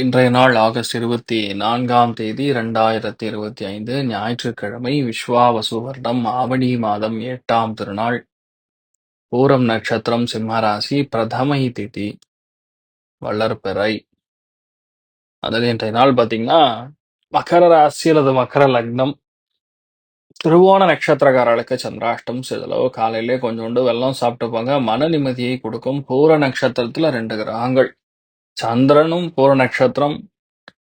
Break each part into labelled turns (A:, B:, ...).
A: இன்றைய நாள் ஆகஸ்ட் இருபத்தி நான்காம் தேதி இரண்டாயிரத்தி இருபத்தி ஐந்து ஞாயிற்றுக்கிழமை விஸ்வாவசு வருடம் ஆவணி மாதம் எட்டாம் திருநாள். பூரம் நட்சத்திரம் சிம்மராசி பிரதமை திதி வளர்பிறை அதில் இன்றைய நாள் பார்த்தீங்கன்னா மகர ராசி அல்லது மகர லக்னம். திருவோண நட்சத்திரக்காரர்களுக்கு சந்திராஷ்டம் சிதளவு காலையிலே கொஞ்சோண்டு வெள்ளம் சாப்பிட்டுப்பாங்க. மன நிம்மதியை கொடுக்கும். பூர நட்சத்திரத்தில் ரெண்டு கிரகங்கள். சந்திரனும் பூர நட்சத்திரம்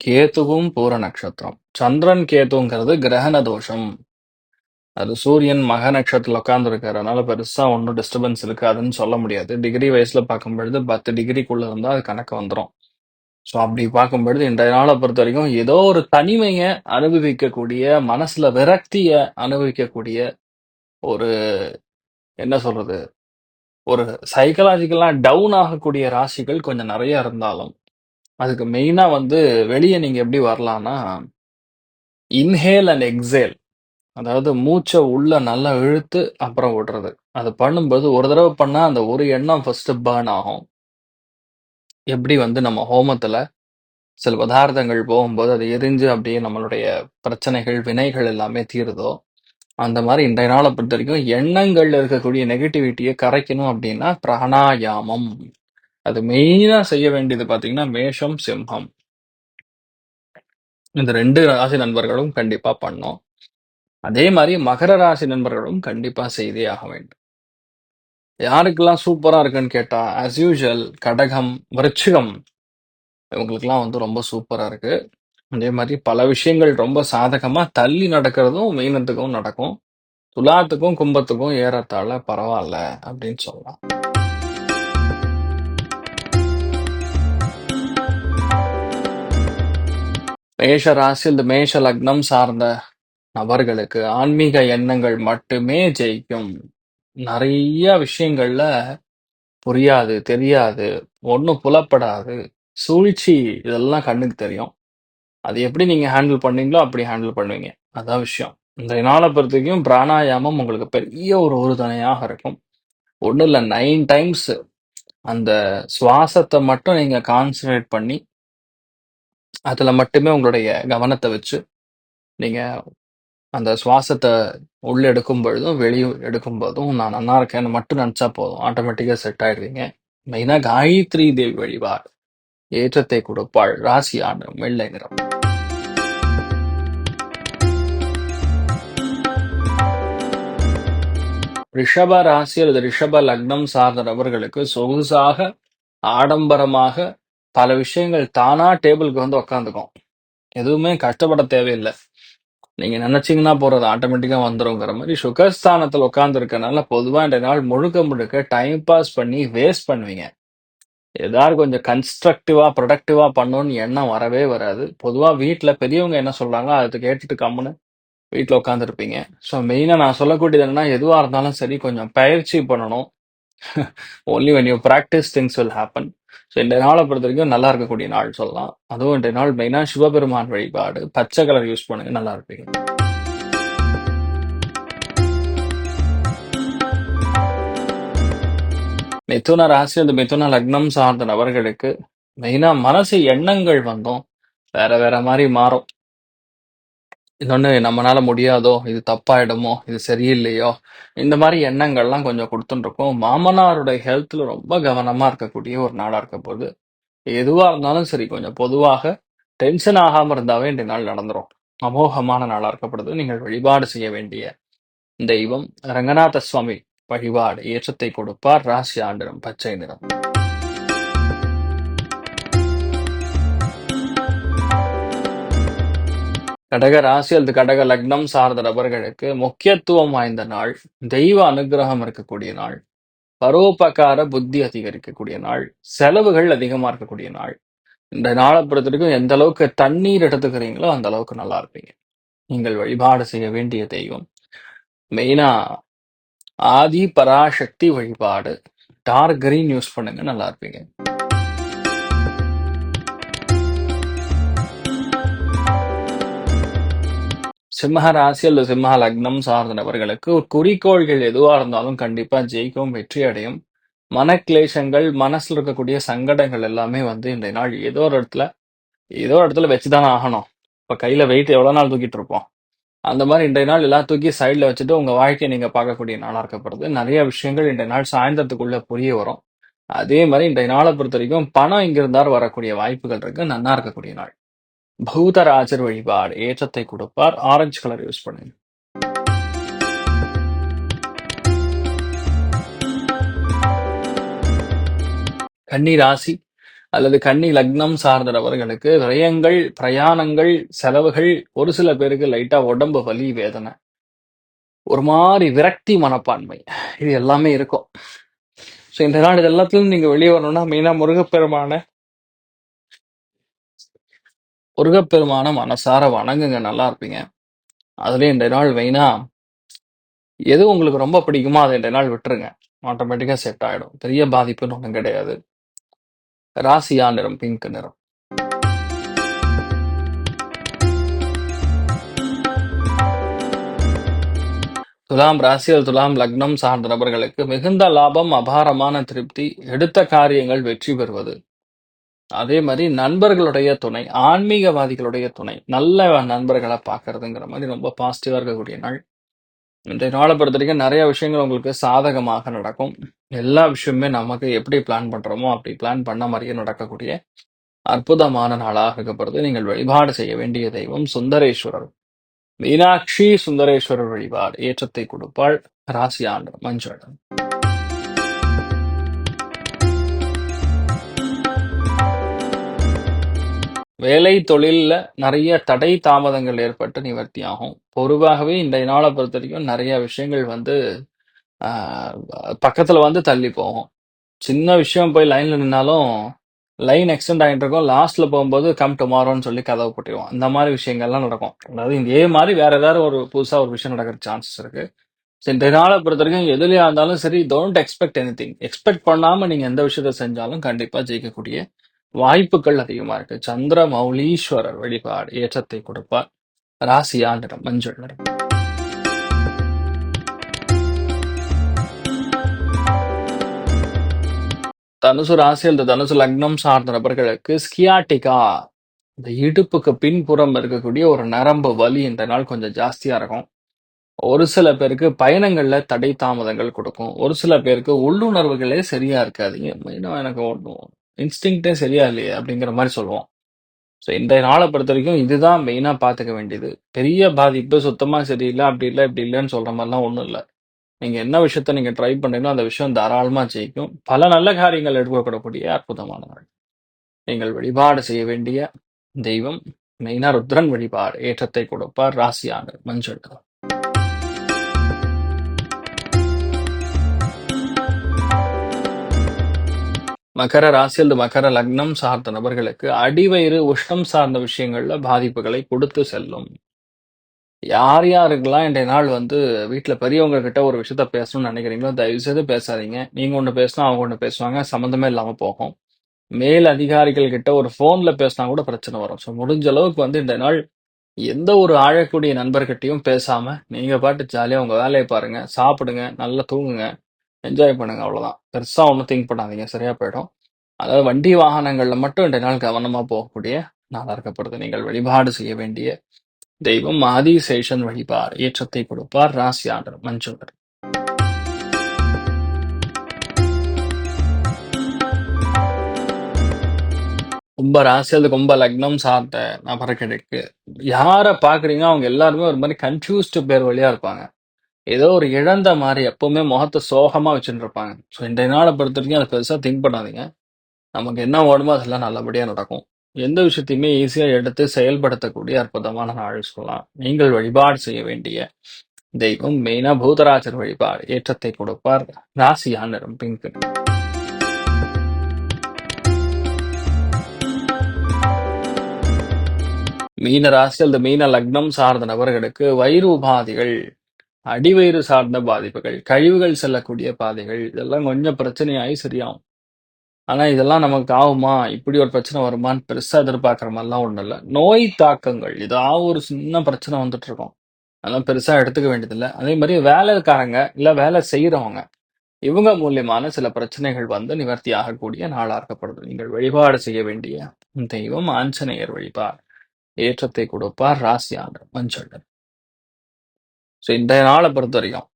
A: கேத்துவும் பூர நட்சத்திரம். சந்திரன் கேத்துங்கிறது கிரகண தோஷம். அது சூரியன் மக நட்சத்திரத்தில் உட்காந்துருக்கிறதுனால பெருசா ஒன்றும் டிஸ்டர்பன்ஸ் இருக்காதுன்னு சொல்ல முடியாது. டிகிரி வயசுல பார்க்கும் பொழுது பத்து டிகிரிக்குள்ள இருந்தால் அது கணக்கு வந்துடும் ஸோ அப்படி பார்க்கும் பொழுது இன்றைய நாளை பொறுத்த வரைக்கும் ஏதோ ஒரு தனிமையை அனுபவிக்கக்கூடிய மனசுல விரக்தியை அனுபவிக்கக்கூடிய ஒரு என்ன சொல்றது ஒரு சைக்கலாஜிக்கலாக டவுன் ஆகக்கூடிய ராசிகள் கொஞ்சம் நிறைய இருந்தாலும் அதுக்கு மெயினாக வந்து வெளியே நீங்கள் எப்படி வரலான்னா இன்ஹேல் அண்ட் எக்ஸேல் அதாவது மூச்சை உள்ள நல்லா இழுத்து அப்புறம் விடுறது. அது பண்ணும்போது ஒரு தடவை பண்ணால் அந்த ஒரு எண்ணம் ஃபர்ஸ்ட் பேர்ன் ஆகும். எப்படி வந்து நம்ம ஹோமத்தில் சில பதார்த்தங்கள் போகும்போது அது எரிஞ்சு அப்படியே நம்மளுடைய பிரச்சனைகள் வினைகள் எல்லாமே தீருதோ அந்த மாதிரி இன்றைய நாளை பொறுத்த வரைக்கும் எண்ணங்கள்ல இருக்கக்கூடிய நெகட்டிவிட்டியை கரைக்கணும் அப்படின்னா பிராணாயாமம். அது மெயினா செய்ய வேண்டியது பாத்தீங்கன்னா மேஷம் சிம்ஹம். இந்த ரெண்டு ராசி நண்பர்களும் கண்டிப்பா பண்ணோம். அதே மாதிரி மகர ராசி நண்பர்களும் கண்டிப்பா செய்தே ஆக வேண்டும். யாருக்கெல்லாம் சூப்பரா இருக்குன்னு கேட்டா as யூஷுவல் கடகம் விருச்சிகம் இவங்களுக்கெல்லாம் வந்து ரொம்ப சூப்பரா இருக்கு. அதே மாதிரி பல விஷயங்கள் ரொம்ப சாதகமா தள்ளி நடக்கிறதும் மீனத்துக்கும் நடக்கும். துலாத்துக்கும் கும்பத்துக்கும் ஏறத்தாழ பரவாயில்ல அப்படின்னு சொல்லலாம். மேஷ ராசி இந்த மேஷ லக்னம் சார்ந்த நபர்களுக்கு ஆன்மீக எண்ணங்கள் மட்டுமே ஜெயிக்கும். நிறைய விஷயங்கள்ல புரியாது தெரியாது ஒன்றும் புலப்படாது. சூழ்ச்சி இதெல்லாம் கண்ணுக்கு தெரியும். அது எப்படி நீங்க ஹேண்டில் பண்ணீங்களோ அப்படி ஹேண்டில் பண்ணுவீங்க. அதான் விஷயம். இந்த நாளை பொறுத்தவரைக்கும் பிராணாயாமம் உங்களுக்கு பெரிய ஒரு உறுதுணையாக இருக்கும். ஒன்றும் இல்லை நைன் டைம்ஸ் அந்த சுவாசத்தை மட்டும் நீங்க கான்சன்ட்ரேட் பண்ணி அதுல மட்டுமே உங்களுடைய கவனத்தை வச்சு நீங்க அந்த சுவாசத்தை உள்ள எடுக்கும் பொழுதும் வெளியே எடுக்கும் போதும் நான் நல்லா இருக்கேன்னு மட்டும் நினைச்சா போதும். ஆட்டோமேட்டிக்கா செட் ஆயிடுவீங்க. மெயினா காயத்ரி தேவி வழிபாடு. ஏற்றத்தை கொடுப்பாள். ராசியான வெள்ளை நிறம். ரிஷப ராசி அல்லது ரிஷப லக்னம் சார்ந்த நபர்களுக்கு சொகுசாக ஆடம்பரமாக பல விஷயங்கள் தானா டேபிளுக்கு வந்து உக்காந்துக்கும். எதுவுமே கஷ்டப்பட தேவையில்லை. நீங்க நினைச்சீங்கன்னா போறது ஆட்டோமேட்டிக்கா வந்துருங்கிற மாதிரி சுகஸ்தானத்துல உட்கார்ந்து இருக்கனால பொதுவா இந்த நாள் முழுக்க முழுக்க டைம் பாஸ் பண்ணி வேஸ்ட் பண்ணுவீங்க. ஏதாவது கொஞ்சம் கன்ஸ்ட்ரக்டிவா ப்ரொடக்டிவா பண்ணணும்னு எண்ணம் வரவே வராது. பொதுவா வீட்ல பெரியவங்க என்ன சொல்றாங்க அதை கேட்டுட்டு கம்முன்னு வீட்டில் உட்காந்துருப்பீங்க ஸோ மெயினாக நான் சொல்லக்கூடியது என்னன்னா எதுவாக இருந்தாலும் சரி கொஞ்சம் பயிற்சி பண்ணணும். Only when you practice things will happen so இந்த நாளை பொறுத்த வரைக்கும் நல்லா இருக்கக்கூடிய நாள் சொல்லலாம். அதுவும் இந்த நாள் மெயினா சிவபெருமான் வழிபாடு. பச்சை கலர் யூஸ் பண்ணுங்க நல்லா இருப்பீங்க. மிதுன ராசி அந்த மிதுன லக்னம் சார்ந்த நபர்களுக்கு மெயினாக மனசு எண்ணங்கள் வந்தும் வேற வேற மாதிரி மாறும். இன்னொன்னு நம்மனால முடியாதோ, இது தப்பாயிடுமோ, இது சரியில்லையோ, இந்த மாரி எண்ணங்கள்லாம் கொஞ்சம் குடுத்துன்ருக்கும். மாமனாருடைய ஹெல்த்ல ரொம்ப கவனமா இருக்கக்கூடிய ஒரு நாளா இருக்க போது. எதுவா இருந்தாலும் சரி, கொஞ்சம் பொதுவாக டென்ஷன் ஆகாம இருந்தாவே இன்றைய நாள் நடந்துரும். அமோகமான நாளா இருக்கப்படுது. நீங்கள் வழிபாடு செய்ய வேண்டிய தெய்வம் ரங்கநாத சுவாமி வழிபாடு ஏற்றத்தை கொடுப்பார். ராசி ஆண்டிரம் பச்சை நிறம். கடக ராசி அல்லது கடக லக்னம் சார்ந்த நபர்களுக்கு முக்கியத்துவம் வாய்ந்த நாள். தெய்வ அனுக்கிரகம் இருக்கக்கூடிய நாள். பரோபகார புத்தி அதிகரிக்கக்கூடிய நாள். செலவுகள் அதிகமா இருக்கக்கூடிய நாள். இந்த நாளை பொறுத்தவரைக்கும் எந்த அளவுக்கு தண்ணீர் எடுத்துக்கிறீங்களோ அந்த அளவுக்கு நல்லா இருப்பீங்க. நீங்கள் வழிபாடு செய்ய வேண்டிய தெய்வம் மெயினா ஆதி பராசக்தி வழிபாடு. டார்க் கிரீன் யூஸ் பண்ணுங்க நல்லா இருப்பீங்க. சிம்ம ராசி அல்லது சிம்ம லக்னம் சார்ந்த நபர்களுக்கு குறிக்கோள்கள் எதுவா இருந்தாலும் கண்டிப்பா ஜெயிக்கும், வெற்றி அடையும். மனக்லேஷங்கள், மனசுல இருக்கக்கூடிய சங்கடங்கள் எல்லாமே வந்து இன்றைய நாள் ஏதோ ஒரு இடத்துல ஏதோ ஒரு இடத்துல வச்சுதானே ஆகணும். இப்ப கையில வெயிட் எவ்வளவு நாள் தூக்கிட்டு இருப்போம். அந்த மாதிரி இன்றைய நாள் எல்லாம் தூக்கி சைடில் வச்சுட்டு உங்கள் வாழ்க்கையை நீங்கள் பார்க்கக்கூடிய நாளாக இருக்கப்படுது. நிறைய விஷயங்கள் இன்றைய நாள் சாயந்தரத்துக்குள்ளே புரிய வரும். அதே மாதிரி இன்றைய நாளை பொறுத்த வரைக்கும் பணம் இங்கிருந்தார் வரக்கூடிய வாய்ப்புகள் இருக்கு. நன்னா இருக்கக்கூடிய நாள். பூதராஜர் வழிபாடு ஏற்றத்தை கொடுப்பார். ஆரஞ்சு கலர் யூஸ் பண்ணுங்க. கன்னி ராசி அல்லது கன்னி லக்னம் சார்ந்தவர்களுக்கு விரயங்கள், பிரயாணங்கள், செலவுகள் ஒரு சில பேருக்கு லைட்டா உடம்பு வலி, வேதனை. ஒரு மாதிரி விரக்தி மனப்பான்மை. இது எல்லாமே இருக்கும். ஸோ இந்த நாள் இது எல்லாத்துலயும் நீங்க வெளியே வரணும்னா மெயினா முருகப்பெருமான முருகப்பெருமான மனசார வணங்குங்க நல்லா இருப்பீங்க. அதுலேயும் இன்றைய நாள் மெயினா எது உங்களுக்கு ரொம்ப பிடிக்குமோ அதை இன்றைய நாள் விட்டுருங்க. ஆட்டோமேட்டிக்கா செட் ஆயிடும். பெரிய பாதிப்புன்னு ஒண்ணும் கிடையாது. ராசியா நிறம் பிங்க் நிறம். துலாம் ராசியில் துலாம் லக்னம் சார்ந்த நபர்களுக்கு மிகுந்த லாபம், அபாரமான திருப்தி, எடுத்த காரியங்கள் வெற்றி பெறுவது. அதே மாதிரி நண்பர்களுடைய துணை, ஆன்மீகவாதிகளுடைய துணை, நல்ல நண்பர்கள பார்க்கறதுங்கிற மாதிரி ரொம்ப பாசிட்டிவாக இருக்கக்கூடிய நாள். இன்றைய நாளை பொறுத்தவரைக்கும் நிறைய விஷயங்கள் உங்களுக்கு சாதகமாக நடக்கும். எல்லா விஷயமுமே நமக்கு எப்படி பிளான் பண்றோமோ அப்படி பிளான் பண்ண மாதிரியே நடக்கக்கூடிய அற்புதமான நாளாக இருக்கப்படுது. நீங்கள் வழிபாடு செய்ய வேண்டிய தெய்வம் சுந்தரேஸ்வரர். மீனாட்சி சுந்தரேஸ்வரர் வழிபாடு ஏற்றத்தை கொடுப்பாள். ராசி ஆண்டு மஞ்சள். வேலை தொழிலில் நிறைய தடை தாமதங்கள் ஏற்பட்டு நிவர்த்தி ஆகும். பொதுவாகவே இன்றைய நாளை பொறுத்தவரைக்கும் நிறைய விஷயங்கள் வந்து பக்கத்தில் பக்கத்துல வந்து தள்ளி போகும். சின்ன விஷயம் போய் லைன்ல நின்னாலும் லைன் எக்ஸ்டெண்ட் ஆகிட்டு இருக்கும். லாஸ்ட்ல போகும்போது கம் டுமாரோன்னு சொல்லி கதவை போட்டிருவோம் இந்த மாதிரி விஷயங்கள்லாம் நடக்கும். அதாவது இதே மாதிரி வேற ஏதாவது ஒரு புதுசா ஒரு விஷயம் நடக்கிற சான்சஸ் இருக்கு. ஸோ இன்றைய நாளை பொறுத்த வரைக்கும் எதுலையா இருந்தாலும் சரி டோன்ட் எக்ஸ்பெக்ட் எனிதிங். எக்ஸ்பெக்ட் பண்ணாம நீங்க எந்த விஷயத்த செஞ்சாலும் கண்டிப்பா ஜெயிக்கக்கூடிய வாய்ப்புகள் அதிகமா இருக்கு. சந்திர மௌலீஸ்வரர் வழிபாடு ஏற்றத்தை கொடுப்பார். ராசியா நிறம் மஞ்சள் நிறம். தனுசு ராசி அல்லது தனுசு லக்னம் சார்ந்த நபர்களுக்கு ஸ்கியாட்டிகா இந்த இடுப்புக்கு பின்புறம் இருக்கக்கூடிய ஒரு நரம்பு வலி இந்த நாள் கொஞ்சம் ஜாஸ்தியா இருக்கும். ஒரு சில பேருக்கு பயணங்கள்ல தடை தாமதங்கள் கொடுக்கும். ஒரு சில பேருக்கு உள்ளுணர்வுகளே சரியா இருக்காது. எனக்கு ஒன்றும் இன்ஸ்டிங்க்டே சரியா இல்லையே அப்படிங்கிற மாதிரி சொல்லுவோம். ஸோ இன்றைய நாளை பொறுத்த வரைக்கும் இதுதான் மெயினா பார்த்துக்க வேண்டியது. பெரிய பாதிப்பு சுத்தமா சரியில்ல, அப்படி இல்ல, இப்படி இல்லன்னு சொல்ற மாதிரிலாம் ஒண்ணும் இல்ல. நீங்க என்ன விஷயத்த நீங்க ட்ரை பண்றீங்களோ அந்த விஷயம் தாராளமா ஜெயிக்கும். பல நல்ல காரியங்கள் எடுக்கக்கூடக்கூடிய அற்புதமான நாள். நீங்கள் வழிபாடு செய்ய வேண்டிய தெய்வம் மெயினா ருத்ரன் வழிபாடு ஏற்றத்தை கொடுப்பார். ராசியான மஞ்சள் மகர ராசி அல்லது மகர லக்னம் சார்ந்த நபர்களுக்கு அடிவயிறு உஷ்ணம் சார்ந்த விஷயங்கள்ல பாதிப்புகளை கொடுத்து செல்லும். யார் யாருக்கெல்லாம் இன்றைய நாள் வந்து வீட்டில் பெரியவங்க கிட்ட ஒரு விஷயத்த பேசணும்னு நினைக்கிறீங்களோ தயவு செய்து பேசாதீங்க. நீங்க ஒன்று பேசினா அவங்க ஒன்று பேசுவாங்க. சம்மந்தமே இல்லாமல் போகும். மேல் அதிகாரிகள் கிட்ட ஒரு ஃபோனில் பேசினா கூட பிரச்சனை வரும். ஸோ முடிஞ்ச அளவுக்கு வந்து இந்த நாள் எந்த ஒரு ஆழக்கூடிய நண்பர்கிட்டையும் பேசாம நீங்க பாட்டு ஜாலியாக உங்க வேலையை பாருங்க. சாப்பிடுங்க, நல்லா தூங்குங்க, என்ஜாய் பண்ணுங்க அவ்வளவுதான். பெருசா ஒன்றும் திங்க் பண்ணாதீங்க. சரியா போயிடும். அதாவது வண்டி வாகனங்கள்ல மட்டும் ரெண்டு நாள் கவனமா போகக்கூடிய நாளாக இருக்கப்படுது. நீங்கள் வழிபாடு செய்ய வேண்டிய தெய்வம் ஆதிசேஷன் வழிபார் ஏற்றத்தை கொடுப்பார் ராசியாளர் மஞ்சுவர் கும்ப ராசி அது கும்ப லக்னம் சார்ந்த நபர்களுக்கு யாரை பார்க்குறீங்க அவங்க எல்லாருமே ஒரு மாதிரி கன்ஃபியூஸ்டு பேர் வழியா இருப்பாங்க ஏதோ ஒரு இழந்த மாதிரி எப்பவுமே முகத்தை சோகமா வச்சுட்டு இருப்பாங்க ஸோ இன்றைய நாளை பொறுத்த வரைக்கும் அதை பெருசா திங்க் பண்ணாதீங்க. நமக்கு என்ன ஓடுமோ அதெல்லாம் நல்லபடியா நடக்கும். எந்த விஷயத்தையுமே ஈஸியா எடுத்து செயல்படுத்தக்கூடிய அற்புதமான நாள் சொல்லலாம். நீங்கள் வழிபாடு செய்ய வேண்டிய தெய்வம் மெயினா பூதராஜர் வழிபாடு. ஏற்றத்தை கொடுப்பார். ராசியா நிறம் பிங்க் மீன ராசி அல்லது மீன லக்னம் சார்ந்த நபர்களுக்கு வயிறு உபாதிகள் அடிவயிறு சார்ந்த பாதிப்புகள் கழிவுகள் செல்லக்கூடிய பாதைகள் இதெல்லாம் கொஞ்சம் பிரச்சனையாகி சரியாகும். ஆனா இதெல்லாம் நமக்கு ஆகுமா? இப்படி ஒரு பிரச்சனை வருமான்னு பெருசா எதிர்பார்க்குற மாதிரிலாம் ஒண்ணும் இல்லை. நோய் தாக்கங்கள் ஏதாவது ஒரு சின்ன பிரச்சனை வந்துட்டு இருக்கும் அதெல்லாம் பெருசா எடுத்துக்க வேண்டியதில்லை. அதே மாதிரி வேலைக்காரங்க இல்ல வேலை செய்யறவங்க இவங்க மூலியமான சில பிரச்சனைகள் வந்து நிவர்த்தி ஆகக்கூடிய நாளாக இருக்கப்படுது நீங்கள் வழிபாடு செய்ய வேண்டிய தெய்வம் ஆஞ்சநேயர் வழிபாடு ஏற்றத்தை கொடுப்பார் ராசியாளர் மஞ்சள் ஸோ இன்றைய நாளை பொறுத்த வரைக்கும்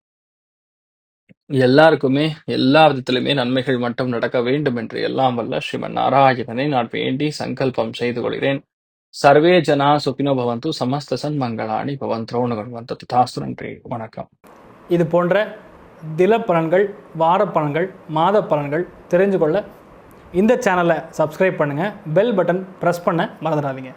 A: எல்லாருக்குமே எல்லா விதத்திலுமே நன்மைகள் மட்டும் நடக்க வேண்டும் என்று எல்லாம் வல்ல ஸ்ரீமன் நாராயணனை நான் வேண்டி சங்கல்பம் செய்து கொள்கிறேன். சர்வே ஜனா சுபினோ பவந்து சமஸ்த சன்மங்களாணி பவன் வந்து ததாஸ்து நன்றி வணக்கம்.
B: இது போன்ற தில பலன்கள் வார பலன்கள் மாத பலன்கள் தெரிஞ்சு கொள்ள இந்த சேனலை சப்ஸ்கிரைப் பண்ணுங்கள் பெல் பட்டன் ப்ரெஸ் பண்ண மறந்துடாதீங்க.